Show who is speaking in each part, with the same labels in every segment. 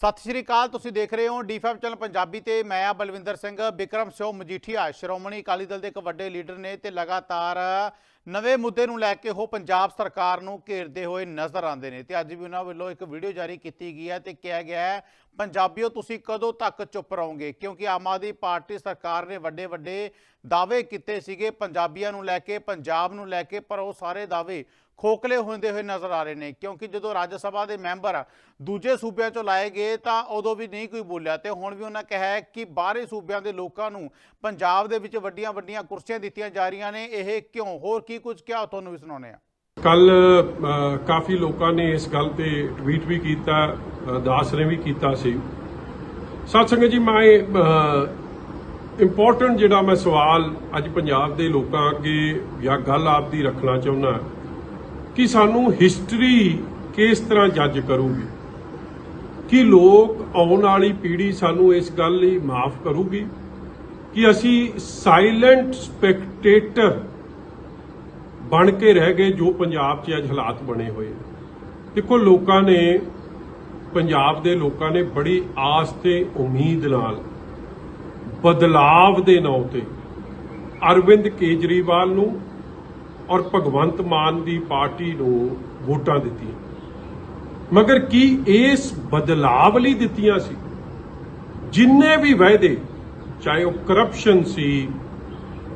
Speaker 1: ਸਤਿ ਸ਼੍ਰੀ ਅਕਾਲ, ਤੁਸੀਂ ਦੇਖ ਰਹੇ ਹੋ ਡੀ5 ਚੈਨਲ ਪੰਜਾਬੀ ਤੇ ਮੈਂ ਆ ਬਲਵਿੰਦਰ ਸਿੰਘ ਵਿਕਰਮ ਸਿੰਘ ਮਜੀਠੀਆ, ਸ਼੍ਰੋਮਣੀ ਅਕਾਲੀ ਦਲ ਦੇ ਇੱਕ ਵੱਡੇ ਲੀਡਰ ਨੇ ਤੇ ਲਗਾਤਾਰ ਨਵੇਂ ਮੁੱਦੇ ਨੂੰ ਲੈ ਕੇ ਉਹ ਪੰਜਾਬ ਸਰਕਾਰ ਨੂੰ ਘੇਰਦੇ ਹੋਏ ਨਜ਼ਰ ਆਉਂਦੇ ਨੇ ਤੇ ਅੱਜ ਵੀ ਉਹਨਾਂ ਵੱਲੋਂ ਇੱਕ ਵੀਡੀਓ ਜਾਰੀ ਕੀਤੀ ਗਈ ਹੈ ਤੇ ਕਿਹਾ ਗਿਆ ਹੈ, ਪੰਜਾਬੀਓ ਤੁਸੀਂ ਕਦੋਂ ਤੱਕ ਚੁੱਪ ਰਹੋਗੇ? ਕਿਉਂਕਿ ਆਮ ਆਦਮੀ ਪਾਰਟੀ ਸਰਕਾਰ ਨੇ ਵੱਡੇ ਵੱਡੇ ਦਾਅਵੇ ਕੀਤੇ ਸੀਗੇ ਪੰਜਾਬੀਆਂ ਨੂੰ ਲੈ ਕੇ, ਪੰਜਾਬ ਨੂੰ ਲੈ ਕੇ, ਪਰ ਉਹ ਸਾਰੇ ਦਾਅਵੇ ਖੋਖਲੇ ਹੁੰਦੇ ਹੋਏ ਨਜ਼ਰ ਆ ਰਹੇ ਨੇ ਕਿਉਂਕਿ ਜਦੋਂ ਰਾਜ ਸਭਾ ਦੇ ਮੈਂਬਰ ਦੂਜੇ ਸੂਬਿਆਂ ਚੋਂ ਲਾਏ ਗਏ ਤਾਂ ਉਦੋਂ ਵੀ ਨਹੀਂ ਕੋਈ ਬੋਲਿਆ ਤੇ ਹੁਣ ਵੀ ਉਹਨਾਂ ਕਿਹਾ ਕਿ ਬਾਹਰੇ ਸੂਬਿਆਂ ਦੇ ਲੋਕਾਂ ਨੂੰ ਪੰਜਾਬ ਦੇ ਵਿੱਚ ਵੱਡੀਆਂ ਵੱਡੀਆਂ ਕੁਰਸੀਆਂ ਦਿੱਤੀਆਂ ਜਾ ਰਹੀਆਂ ਨੇ ਇਹ ਕਿਉਂ? ਹੋਰ ਕੀ ਕੁਝ ਕਿਹਾ? ਤੁਹਾਨੂੰ ਵੀ ਸੁਣਾਉਂਦੇ ਆ
Speaker 2: ਕੱਲ ਕਾਫੀ ਲੋਕਾਂ ਨੇ ਇਸ ਗੱਲ ਤੇ ਟਵੀਟ ਵੀ ਕੀਤਾ ਅ, ਦਾਸ ਨੇ ਵੀ ਕੀਤਾ ਸੀ। ਸਤਸੰਗਤ ਜੀ ਮੈਂ ਇੰਪੋਰਟੈਂਟ ਜਿਹੜਾ ਮੈਂ ਸਵਾਲ ਅੱਜ ਪੰਜਾਬ ਦੇ ਲੋਕਾਂ ਅੱਗੇ ਜਾਂ ਗੱਲ ਆਪ ਦੀ ਰੱਖਣਾ ਚਾਹੁੰਦਾ ਕਿ ਸਾਨੂੰ ਹਿਸਟਰੀ ਕਿਸ ਤਰ੍ਹਾਂ ਜੱਜ ਕਰੂਗੀ? ਕਿ ਲੋਕ ਆਉਣ ਵਾਲੀ ਪੀੜ੍ਹੀ ਸਾਨੂੰ ਇਸ ਗੱਲ ਲਈ ਮਾਫ ਕਰੂਗੀ? ਕਿ ਅਸੀਂ ਸਾਇਲੈਂਟ ਸਪੈਕਟੇਟਰ ਬਣ ਕੇ ਰਹਿ ਗਏ ਜੋ ਪੰਜਾਬ 'ਚ ਅੱਜ ਹਾਲਾਤ ਬਣੇ ਹੋਏ ਦੇਖੋ, ਲੋਕਾਂ ਨੇ, ਪੰਜਾਬ ਦੇ ਲੋਕਾਂ ਨੇ ਬੜੀ ਆਸ ਤੇ ਉਮੀਦ ਨਾਲ ਬਦਲਾਵ ਦੇ ਨਾਂ ਤੇ ਅਰਵਿੰਦ ਕੇਜਰੀਵਾਲ ਨੂੰ ਔਰ ਭਗਵੰਤ ਮਾਨ ਦੀ ਪਾਰਟੀ ਨੂੰ ਵੋਟਾਂ ਦਿੱਤੀਆਂ। ਮਗਰ ਕੀ ਇਸ ਬਦਲਾਵ ਲਈ ਦਿੱਤੀਆਂ ਸੀ? ਜਿੰਨੇ ਵੀ ਵਾਅਦੇ, ਚਾਹੇ ਉਹ ਕਰਪਸ਼ਨ ਸੀ,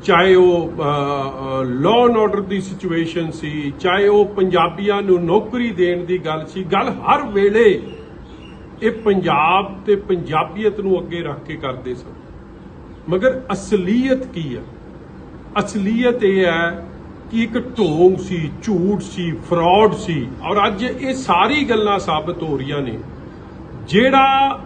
Speaker 2: ਚਾਹੇ ਉਹ ਲਾਅ ਐਂਡ ਆਰਡਰ ਦੀ ਸਿਚੁਏਸ਼ਨ ਸੀ, ਚਾਹੇ ਉਹ ਪੰਜਾਬੀਆਂ ਨੂੰ ਨੌਕਰੀ ਦੇਣ ਦੀ ਗੱਲ ਸੀ, ਗੱਲ ਹਰ ਵੇਲੇ ਇਹ ਪੰਜਾਬ ਤੇ ਪੰਜਾਬੀਅਤ ਨੂੰ ਅੱਗੇ ਰੱਖ ਕੇ ਕਰਦੇ ਸਨ। ਮਗਰ ਅਸਲੀਅਤ ਕੀ ਹੈ ਅਸਲੀਅਤ ਇਹ ਹੈ ਕਿ ਇੱਕ ਢੋਂਗ ਸੀ, ਝੂਠ ਸੀ, ਫਰਾਡ ਸੀ ਔਰ ਅੱਜ ਇਹ ਸਾਰੀ ਗੱਲਾਂ ਸਾਬਤ ਹੋ ਰਹੀਆਂ ਨੇ। ਜਿਹੜਾ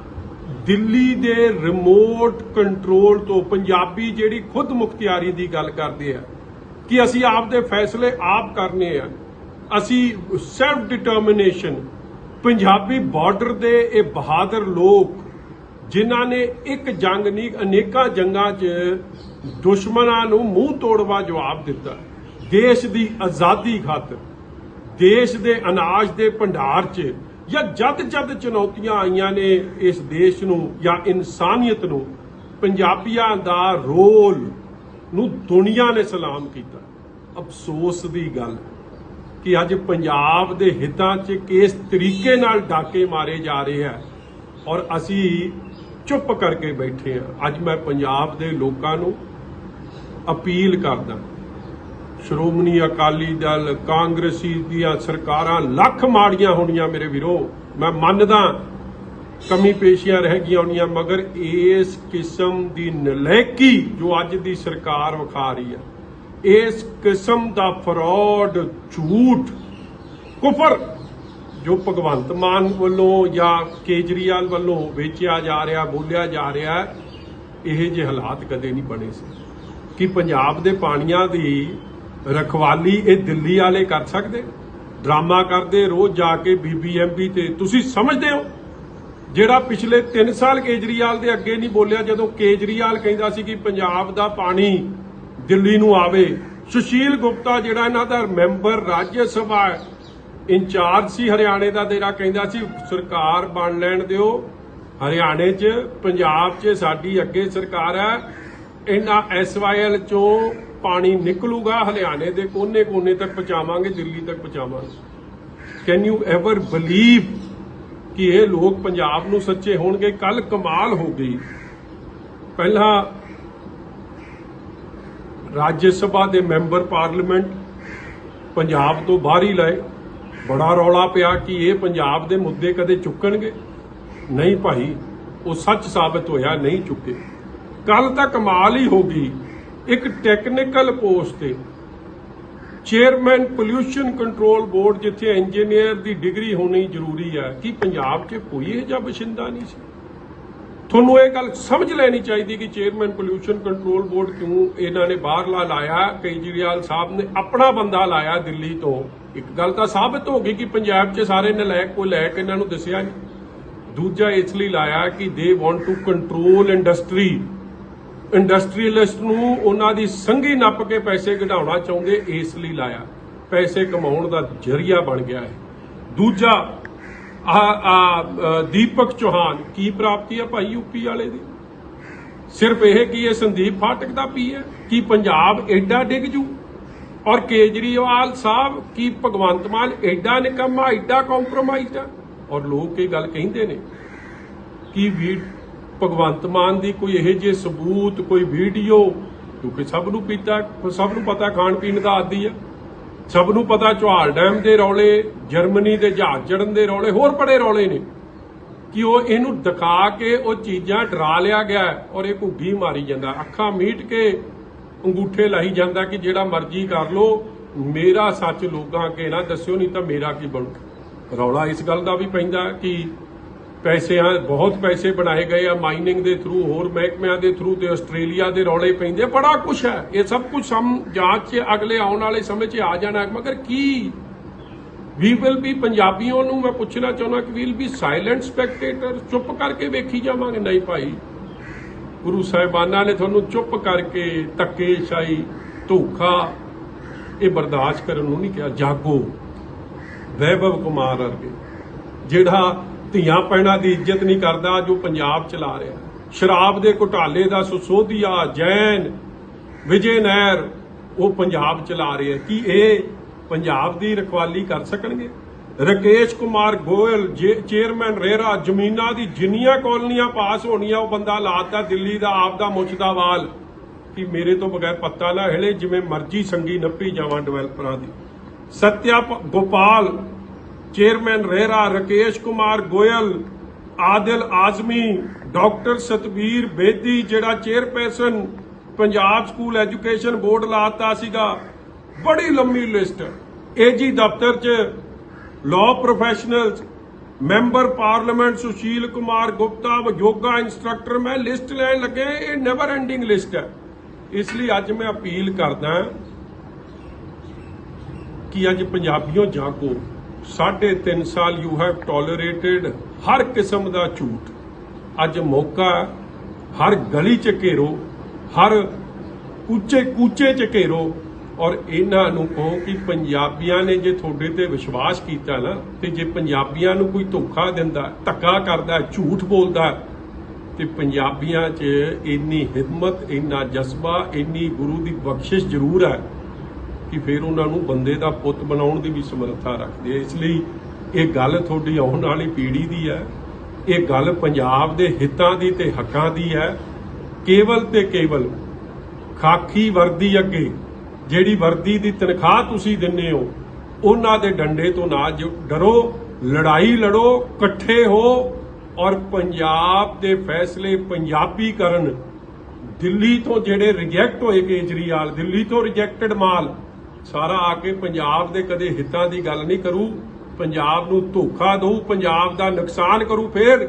Speaker 2: ਦਿੱਲੀ ਦੇ ਰਿਮੋਟ ਕੰਟਰੋਲ ਤੋਂ ਪੰਜਾਬੀ ਜਿਹੜੀ ਖੁਦ ਮੁਖਤਿਆਰੀ ਦੀ ਗੱਲ ਕਰਦੇ ਆ ਕਿ ਅਸੀਂ ਆਪ ਦੇ ਫੈਸਲੇ ਆਪ ਕਰਨੇ ਆ, ਅਸੀਂ ਸੈਲਫ ਡਿਟਰਮੀਨੇਸ਼ਨ ਪੰਜਾਬੀ ਬਾਰਡਰ ਦੇ ਇਹ ਬਹਾਦਰ ਲੋਕ ਜਿਨ੍ਹਾਂ ਨੇ ਇੱਕ ਜੰਗ ਨਹੀਂ, ਅਨੇਕਾਂ ਜੰਗਾਂ 'ਚ ਦੁਸ਼ਮਣਾਂ ਨੂੰ ਮੂੰਹ ਤੋੜਵਾ ਜਵਾਬ ਦਿੱਤਾ। ਦੇਸ਼ ਦੀ ਆਜ਼ਾਦੀ ਖਾਤਰ, ਦੇਸ਼ ਦੇ ਅਨਾਜ ਦੇ ਭੰਡਾਰ 'ਚ ਜਾਂ ਜਦ ਜਦ ਚੁਣੌਤੀਆਂ ਆਈਆਂ ਨੇ ਇਸ ਦੇਸ਼ ਨੂੰ ਜਾਂ ਇਨਸਾਨੀਅਤ ਨੂੰ, ਪੰਜਾਬੀਆਂ ਦਾ ਰੋਲ ਨੂੰ ਦੁਨੀਆ ਨੇ ਸਲਾਮ ਕੀਤਾ। ਅਫਸੋਸ ਦੀ ਗੱਲ ਕਿ ਅੱਜ ਪੰਜਾਬ ਦੇ ਹਿੱਤਾਂ 'ਚ ਕਿਸ ਤਰੀਕੇ ਨਾਲ ਡਾਕੇ ਮਾਰੇ ਜਾ ਰਹੇ ਆ ਔਰ ਅਸੀਂ ਚੁੱਪ ਕਰਕੇ ਬੈਠੇ ਆ। ਅੱਜ ਮੈਂ ਪੰਜਾਬ ਦੇ ਲੋਕਾਂ ਨੂੰ ਅਪੀਲ ਕਰਦਾ ਸ਼੍ਰੋਮਣੀ ਅਕਾਲੀ ਦਲ, ਕਾਂਗਰਸੀ ਦੀਆਂ ਸਰਕਾਰਾਂ ਲੱਖ ਮਾੜੀਆਂ ਹੋਣੀਆਂ ਮੇਰੇ ਵੀਰੋ। ਮੈਂ ਮੰਨਦਾ ਕਮੀ ਪੇਸ਼ੀਆਂ ਰਹਿ ਗਈਆਂ ਹੋਣੀਆਂ, ਮਗਰ ਇਸ ਕਿਸਮ ਦੀ ਨਲਾਇਕੀ ਜੋ ਅੱਜ ਦੀ ਸਰਕਾਰ ਵਿਖਾ ਰਹੀ ਹੈ, ਇਸ ਕਿਸਮ ਦਾ ਫਰਾਡ, ਝੂਠ, ਕੁਫਰ ਜੋ ਭਗਵੰਤ ਮਾਨ ਵੱਲੋਂ ਜਾਂ ਕੇਜਰੀਵਾਲ ਵੱਲੋਂ ਵੇਚਿਆ ਜਾ ਰਿਹਾ, ਬੋਲਿਆ ਜਾ ਰਿਹਾ, ਇਹ ਜਿਹੇ ਹਾਲਾਤ ਕਦੇ ਨਹੀਂ ਬਣੇ ਸੀ। ਕਿ ਪੰਜਾਬ ਦੇ ਪਾਣੀਆਂ ਦੀ ਰਖਵਾਲੀ ਇਹ ਦਿੱਲੀ ਵਾਲੇ ਕਰ ਸਕਦੇ? ਡਰਾਮਾ ਕਰਦੇ, ਰੋਜ਼ ਜਾ ਕੇ ਬੀਬੀਐਮਬੀ ਤੇ। ਤੁਸੀਂ ਸਮਝਦੇ ਹੋ? ਜਿਹੜਾ ਪਿਛਲੇ 3 ਸਾਲ ਕੇਜਰੀਵਾਲ ਦੇ ਅੱਗੇ ਨਹੀਂ ਬੋਲਿਆ, ਜਦੋਂ ਕੇਜਰੀਵਾਲ ਕਹਿੰਦਾ ਸੀ ਕਿ ਪੰਜਾਬ ਦਾ ਪਾਣੀ ਦਿੱਲੀ ਨੂੰ ਆਵੇ। ਸੁਸ਼ੀਲ ਗੁਪਤਾ ਜਿਹੜਾ ਇਹਨਾਂ ਦਾ ਮੈਂਬਰ ਰਾਜ ਸਭਾ ਇੰਚਾਰਜ ਸੀ ਹਰਿਆਣੇ ਦਾ ਜਿਹੜਾ ਕਹਿੰਦਾ ਸੀ, ਸਰਕਾਰ ਬਣ ਲੈਣ ਦਿਓ। ਹਰਿਆਣੇ 'ਚ, ਪੰਜਾਬ 'ਚ ਸਾਡੀ ਅੱਗੇ ਸਰਕਾਰ ਹੈ। ਇਹਨਾਂ ਐਸਵਾਈਐਲ ਚੋਂ ਪਾਣੀ ਨਿਕਲੂਗਾ ਹਰਿਆਣੇ ਦੇ ਕੋਨੇ-ਕੋਨੇ ਤੱਕ ਪਹੁੰਚਾਵਾਂਗੇ, ਦਿੱਲੀ ਤੱਕ ਪਹੁੰਚਾਵਾਂਗੇ। ਕੈਨ ਯੂ ਐਵਰ ਬਲੀਵ ਕਿ ਇਹ ਲੋਕ ਪੰਜਾਬ ਨੂੰ ਸੱਚੇ ਹੋਣਗੇ? ਕੱਲ ਕਮਾਲ ਹੋ ਗਈ। ਪਹਿਲਾਂ ਰਾਜ ਸਭਾ ਦੇ ਮੈਂਬਰ ਪਾਰਲੀਮੈਂਟ ਪੰਜਾਬ ਤੋਂ ਬਾਹਰ ਹੀ ਲਏ। ਬੜਾ ਰੌਲਾ ਪਿਆ ਕਿ ਇਹ ਪੰਜਾਬ ਦੇ ਮੁੱਦੇ ਕਦੇ ਚੁੱਕਣਗੇ। ਨਹੀਂ ਭਾਈ, ਉਹ ਸੱਚ ਸਾਬਤ ਹੋਇਆ, ਨਹੀਂ ਚੁੱਕੇ। ਕੱਲ ਤਾਂ ਕਮਾਲ ਹੀ ਹੋ ਗਈ। ਇੱਕ ਟੈਕਨੀਕਲ ਪੋਸਟ ਤੇ ਚੇਅਰਮੈਨ ਪੋਲਿਊਸ਼ਨ ਕੰਟਰੋਲ ਬੋਰਡ ਜਿੱਥੇ ਇੰਜੀਨੀਅਰ ਦੀ ਡਿਗਰੀ ਹੋਣੀ ਜ਼ਰੂਰੀ ਹੈ ਕਿ ਪੰਜਾਬ 'ਚ ਕੋਈ ਇਹ ਜਿਹਾ ਬਸ਼ਿੰਦਾ ਨਹੀਂ ਸੀ? ਤੁਹਾਨੂੰ ਇਹ ਗੱਲ ਸਮਝ ਲੈਣੀ ਚਾਹੀਦੀ ਕਿ ਚੇਅਰਮੈਨ ਪੋਲਿਊਸ਼ਨ ਕੰਟਰੋਲ ਬੋਰਡ ਕਿਉਂ ਇਹਨਾਂ ਨੇ ਬਾਹਰਲਾ ਲਾਇਆ? ਕੇਜਰੀਵਾਲ ਸਾਹਿਬ ਨੇ ਆਪਣਾ ਬੰਦਾ ਲਾਇਆ ਦਿੱਲੀ ਤੋਂ। ਇੱਕ ਗੱਲ ਤਾਂ ਸਾਬਤ ਹੋ ਗਈ ਕਿ ਪੰਜਾਬ 'ਚ ਸਾਰੇ ਨਲਾਇਕ ਕੋਈ ਲੈ ਕੇ ਇਹਨਾਂ ਨੂੰ ਦੱਸਿਆ ਨਹੀਂ। ਦੂਜਾ ਇਸ ਲਈ ਲਾਇਆ ਕਿ they want to control industry industrialist ਨੂੰ ਉਹਨਾਂ ਦੀ ਸੰਗੀ ਨੱਪ ਕੇ ਪੈਸੇ ਕਢਾਉਣਾ ਚਾਹੁੰਦੇ ਇਸ ਲਈ ਲਾਇਆ। ਪੈਸੇ ਕਮਾਉਣ ਦਾ ਜਰੀਆ ਬਣ ਗਿਆ ਹੈ। ਦੂਜਾ ਆ ਦੀਪਕ ਚੌਹਾਨ, ਕੀ ਪ੍ਰਾਪਤੀ ਹੈ ਭਾਈ ਯੂਪੀ ਵਾਲੇ ਦੀ? ਸਿਰਫ ਇਹ ਕੀ ਇਹ ਸੰਦੀਪ ਫਾਟਕ ਦਾ ਪੀ ਹੈ, ਕੀ ਪੰਜਾਬ ਐਡਾ ਡਿੱਗ ਜੂ? ਔਰ ਕੇਜਰੀਵਾਲ ਸਾਹਿਬ, ਕੀ ਭਗਵੰਤ ਮਾਨ ਐਡਾ ਨਿਕੰਮਾ ਐਡਾ ਕੰਪਰੋਮਾਈਜ਼ਡ ਹੈ ਔਰ ਲੋਕ ਇਹ ਗੱਲ ਕਹਿੰਦੇ ਨੇ ਕਿ ਵੀ ਭਗਵੰਤ ਮਾਨ ਦੀ ਕੋਈ ਇਹੋ ਜਿਹੇ ਸਬੂਤ, ਕੋਈ ਵੀਡੀਓ, ਕਿਉਂਕਿ ਸਭ ਨੂੰ ਪੀਤਾ, ਸਭ ਨੂੰ ਪਤਾ ਖਾਣ ਪੀਣ ਦਾ ਆਦੀ ਆ। ਸਭ ਨੂੰ ਪਤਾ ਚੌਹਾਲ ਡੈਮ ਦੇ ਰੌਲੇ, ਜਰਮਨੀ ਦੇ ਜਹਾਜ਼ ਚੜਨ ਦੇ ਰੌਲੇ, ਹੋਰ ਬੜੇ ਰੌਲੇ ਨੇ। ਕਿ ਉਹ ਇਹਨੂੰ ਦਿਖਾ ਕੇ ਉਹ ਚੀਜ਼ਾਂ ਡਰਾ ਲਿਆ ਗਿਆ ਔਰ ਇਹ ਘੁੱਗੀ ਮਾਰੀ ਜਾਂਦਾ। ਅੱਖਾਂ ਮੀਟ ਕੇ ਅੰਗੂਠੇ ਲਾਈ ਜਾਂਦਾ ਕਿ ਜਿਹੜਾ ਮਰਜ਼ੀ ਕਰ ਲੋ, ਮੇਰਾ ਸੱਚ ਲੋਕਾਂ ਅੱਗੇ ਨਾ ਦੱਸਿਓ, ਨਹੀਂ ਤਾਂ ਮੇਰਾ ਕੀ ਬਣੂ। ਰੌਲਾ ਇਸ ਗੱਲ ਦਾ ਵੀ ਪੈਂਦਾ ਕਿ ਪੈਸੇ ਆ, ਬਹੁਤ ਪੈਸੇ ਬਣਾਏ ਗਏ ਆ ਮਾਈਨਿੰਗ ਦੇ ਥਰੂ, ਹੋਰ ਮਹਿਕਮਿਆਂ ਦੇ ਥਰੂ ਤੇ ਆਸਟ੍ਰੇਲੀਆ ਦੇ ਰੌਲੇ ਪੈਂਦੇ ਬੜਾ ਕੁਝ ਹੈ। ਇਹ ਸਭ ਕੁਝ ਸਮ ਜਾਂਚ 'ਚ, ਅਗਲੇ ਆਉਣ ਵਾਲੇ ਸਮੇਂ 'ਚ ਆ ਜਾਣਾ ਮਗਰ ਕੀ? ਵੀ ਵਿਲ ਬੀ ਪੰਜਾਬੀਆਂ ਨੂੰ ਮੈਂ ਪੁੱਛਣਾ ਚਾਹੁੰਦਾ ਕਿ ਵੀਲ ਬੀ ਸਾਇਲੈਂਟ ਸਪੈਕਟੇਟਰ ਚੁੱਪ ਕਰਕੇ ਵੇਖੀ ਜਾਵਾਂਗੇ। ਨਹੀਂ ਭਾਈ, ਗੁਰੂ ਸਾਹਿਬਾਨਾਂ ਨੇ ਤੁਹਾਨੂੰ ਚੁੱਪ ਕਰਕੇ ਧੱਕੇਸ਼ਾਹੀ ਧੋਖਾ, ਇਹ ਬਰਦਾਸ਼ਤ ਕਰਨ ਨੂੰ ਨਹੀਂ ਕਿਹਾ। ਜਾਗੋ, ਵੈਭਵ ਕੁਮਾਰ ਵਰਗੇ, ਜਿਹੜਾ ਧੀਆਂ ਪੈਣਾ ਦੀ ਇੱਜ਼ਤ ਨਹੀਂ ਕਰਦਾ ਜੋ ਪੰਜਾਬ ਚਲਾ ਰਿਹਾ। ਸ਼ਰਾਬ ਦੇ ਘੁਟਾਲੇ ਦਾ ਸੁਸੋਧੀਆ, ਜੈਨ, ਵਿਜੇ ਨਹਿਰ, ਉਹ ਪੰਜਾਬ ਚਲਾ ਰਿਹਾ ਕਿ ਇਹ ਪੰਜਾਬ ਦੀ ਰਖਵਾਲੀ ਕਰ ਸਕਣਗੇ? ਰਕੇਸ਼ ਕੁਮਾਰ ਗੋਇਲ, ਜੇ- ਚੇਅਰਮੈਨ ਰੇਰਾ, ਜ਼ਮੀਨਾਂ ਦੀ ਜਿੰਨੀਆਂ ਕਾਲਨੀਆਂ ਪਾਸ ਹੋਣੀਆਂ, ਉਹ ਬੰਦਾ ਲਾਤਾ ਦਿੱਲੀ ਦਾ, ਆਪ ਦਾ ਮੁੱਛਦਾ ਵਾਲ। ਕਿ ਮੇਰੇ ਤੋਂ ਬਗੈਰ ਪੱਤਾ ਨਾ ਹਿਲੇ, ਜਿਵੇਂ ਮਰਜ਼ੀ ਸੰਗੀ ਨੱਪੀ ਜਾਵਾਂ ਡਿਵੈਲਪਰਾਂ ਦੀ। Satya Gopal chairman RERA Rakesh Kumar Goyal, Adil Azmi, doctor Satvir Bedi, ਜਿਹੜਾ chairperson Punjab school education board ਲਾਤਾ ਸੀਗਾ। ਬੜੀ ਲੰਮੀ ਲਿਸਟ। ਏਜੀ ਦਫ਼ਤਰ 'ਚ law professionals member parliament Sushil Kumar Gupta, yoga instructor. ਮੈਂ ਲਿਸਟ ਲੈਣ ਲੱਗੇ, ਇਹ ਨੈਵਰ ਐਂਡਿੰਗ ਲਿਸਟ ਹੈ। ਇਸ ਲਈ ਅੱਜ ਮੈਂ ਅਪੀਲ ਕਰਦਾ ਕਿ ਅੱਜ ਪੰਜਾਬੀਓ ਜਾਗੋ ਸਾਢੇ ਤਿੰਨ ਸਾਲ ਯੂ ਹੈਵ ਟੋਲਰੇਟਡ ਹਰ ਕਿਸਮ ਦਾ ਝੂਠ। ਅੱਜ ਮੌਕਾ ਹਰ ਗਲੀ ਚ ਘੇਰੋ, ਹਰ ਉੱਚੇ ਕੂਚੇ ਚ ਘੇਰੋ ਔਰ ਇਹਨਾਂ ਨੂੰ ਕਹੋ ਕਿ ਪੰਜਾਬੀਆਂ ਨੇ ਜੇ ਤੁਹਾਡੇ ਤੇ ਵਿਸ਼ਵਾਸ ਕੀਤਾ ਨਾ, ਤੇ ਜੇ ਪੰਜਾਬੀਆਂ ਨੂੰ ਕੋਈ ਧੋਖਾ ਦਿੰਦਾ, ਧੱਕਾ ਕਰਦਾ, ਝੂਠ ਬੋਲਦਾ, ਤੇ ਪੰਜਾਬੀਆਂ 'ਚ ਇੰਨੀ ਹਿੰਮਤ, ਇੰਨਾ ਜਜ਼ਬਾ, ਇੰਨੀ ਗੁਰੂ ਦੀ ਬਖਸ਼ਿਸ਼ ਜ਼ਰੂਰ ਹੈ। ਕਿ ਫਿਰ ਉਹਨਾਂ ਨੂੰ ਬੰਦੇ ਦਾ ਪੁੱਤ ਬਣਾਉਣ ਦੀ ਵੀ ਸਮਰੱਥਾ ਰੱਖਦੇ ਆ। ਇਸ ਲਈ ਇਹ ਗੱਲ ਤੁਹਾਡੀ ਆਉਣ ਵਾਲੀ ਪੀੜ੍ਹੀ ਦੀ ਹੈ। ਇਹ ਗੱਲ ਪੰਜਾਬ ਦੇ ਹਿੱਤਾਂ ਦੀ ਤੇ ਹੱਕਾਂ ਦੀ ਹੈ। ਕੇਵਲ ਤੇ ਕੇਵਲ ਖਾਕੀ ਵਰਦੀ ਅੱਗੇ ਜਿਹੜੀ ਵਰਦੀ ਦੀ ਤਨਖਾਹ ਤੁਸੀਂ ਦਿੰਨੇ ਹੋ, ਉਹਨਾਂ ਦੇ ਡੰਡੇ ਤੋਂ ਨਾ ਡਰੋ, ਲੜਾਈ ਲੜੋ, ਇਕੱਠੇ ਹੋ ਔਰ ਪੰਜਾਬ ਦੇ ਫੈਸਲੇ ਪੰਜਾਬੀ ਕਰਨ ਦਿੱਲੀ ਤੋਂ ਜਿਹੜੇ ਰਿਜੈਕਟ ਹੋਏ ਕੇਜਰੀਵਾਲ, ਦਿੱਲੀ ਤੋਂ ਰਿਜੈਕਟਡ ਮਾਲ ਸਾਰਾ ਆ ਕੇ ਪੰਜਾਬ ਦੇ ਕਦੇ ਹਿੱਤਾਂ ਦੀ ਗੱਲ ਨਹੀਂ ਕਰੂ, ਪੰਜਾਬ ਨੂੰ ਧੋਖਾ ਦਊ, ਪੰਜਾਬ ਦਾ ਨੁਕਸਾਨ ਕਰੂ ਫੇਰ।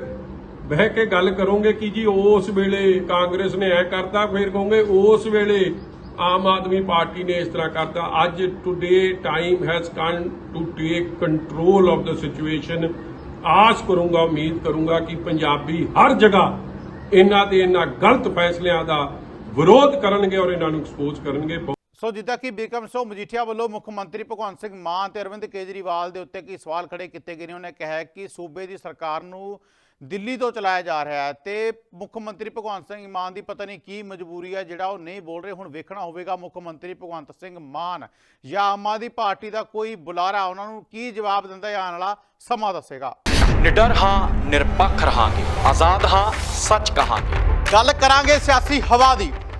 Speaker 2: ਬਹਿ ਕੇ ਗੱਲ ਕਰੋਗੇ ਕਿ ਜੀ ਉਸ ਵੇਲੇ ਕਾਂਗਰਸ ਨੇ ਐ ਕਰਤਾ, ਫਿਰ ਕਹੋਗੇ ਉਸ ਵੇਲੇ ਆਮ ਆਦਮੀ ਪਾਰਟੀ ਨੇ ਇਸ ਤਰ੍ਹਾਂ ਕਰਤਾ। ਅੱਜ today time has come to take control of the situation ਆਸ ਕਰੂੰਗਾ, ਉਮੀਦ ਕਰੂੰਗਾ ਕਿ ਪੰਜਾਬੀ ਹਰ ਜਗ੍ਹਾ ਇਹਨਾਂ ਦੇ ਇਹਨਾਂ ਗਲਤ ਫੈਸਲਿਆਂ ਦਾ ਵਿਰੋਧ ਕਰਨਗੇ ਔਰ ਇਹਨਾਂ ਨੂੰ ਐਕਸਪੋਜ਼ ਕਰਨਗੇ।
Speaker 1: ਸੋ ਜਿੱਦਾਂ ਕਿ ਬਿਕਰਮ ਸਿੰਘ ਮਜੀਠੀਆ ਵੱਲੋਂ ਮੁੱਖ ਮੰਤਰੀ ਭਗਵੰਤ ਸਿੰਘ ਮਾਨ ਤੇ ਅਰਵਿੰਦ ਕੇਜਰੀਵਾਲ ਦੇ ਉੱਤੇ ਕੀ ਸਵਾਲ ਖੜੇ ਕੀਤੇ ਗਏ ਨੇ ਉਹਨੇ ਕਿਹਾ ਕਿ ਸੂਬੇ ਦੀ ਸਰਕਾਰ ਨੂੰ ਦਿੱਲੀ ਤੋਂ ਚਲਾਇਆ ਜਾ ਰਿਹਾ ਹੈ ਤੇ ਮੁੱਖ ਮੰਤਰੀ ਭਗਵੰਤ ਸਿੰਘ ਮਾਨ ਦੀ ਪਤਾ ਨਹੀਂ ਕੀ ਮਜਬੂਰੀ ਹੈ ਜਿਹੜਾ ਉਹ ਨਹੀਂ ਬੋਲ ਰਹੇ ਹੁਣ ਵੇਖਣਾ ਹੋਵੇਗਾ ਮੁੱਖ ਮੰਤਰੀ ਭਗਵੰਤ ਸਿੰਘ ਮਾਨ ਜਾਂ ਆਮ ਆਦਮੀ ਪਾਰਟੀ ਦਾ ਕੋਈ ਬੁਲਾਰਾ ਉਹਨਾਂ ਨੂੰ ਕੀ ਜਵਾਬ ਦਿੰਦਾ ਆਉਣ ਵਾਲਾ ਸਮਾਂ ਦੱਸੇਗਾ।
Speaker 3: ਨਿਡਰ ਹਾਂ ਨਿਰਪੱਖ ਰਹਾਂਗੇ ਆਜ਼ਾਦ ਹਾਂ ਸੱਚ ਕਹਾਂਗੇ।
Speaker 1: ਗੱਲ ਕਰਾਂਗੇ ਸਿਆਸੀ ਹਵਾ ਦੀ।